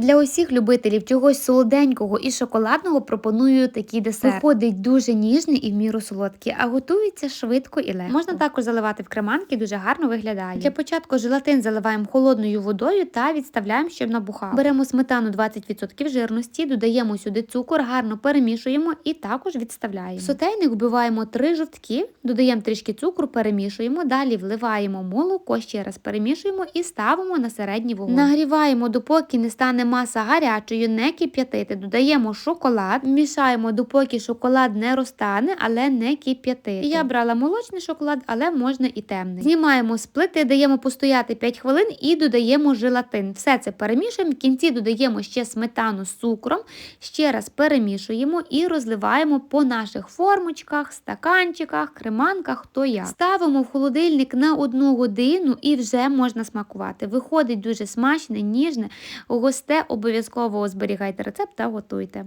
Для усіх любителів чогось солоденького і шоколадного пропоную такий десерт. Виходить дуже ніжний і в міру солодкий, а готується швидко і легко. Можна також заливати в креманки, дуже гарно виглядає. Для початку желатин заливаємо холодною водою та відставляємо, щоб набухав. Беремо сметану 20% жирності, додаємо сюди цукор, гарно перемішуємо і також відставляємо. В сотейник вбиваємо три жовтки, додаємо трішки цукру, перемішуємо, далі вливаємо молоко, ще раз перемішуємо і ставимо на середній вогонь. Нагріваємо, допоки не стане маса гарячою, не кип'ятити. Додаємо шоколад, мішаємо, допоки шоколад не розтане, але не кип'ятити. Я брала молочний шоколад, але можна і темний. Знімаємо з плити, даємо постояти 5 хвилин і додаємо желатин. Все це перемішуємо. В кінці додаємо ще сметану з цукром, ще раз перемішуємо і розливаємо по наших формочках, стаканчиках, креманках, хто як. Ставимо в холодильник на одну годину і вже можна смакувати. Виходить дуже смачне, ніжне, обов'язково зберігайте рецепт та готуйте.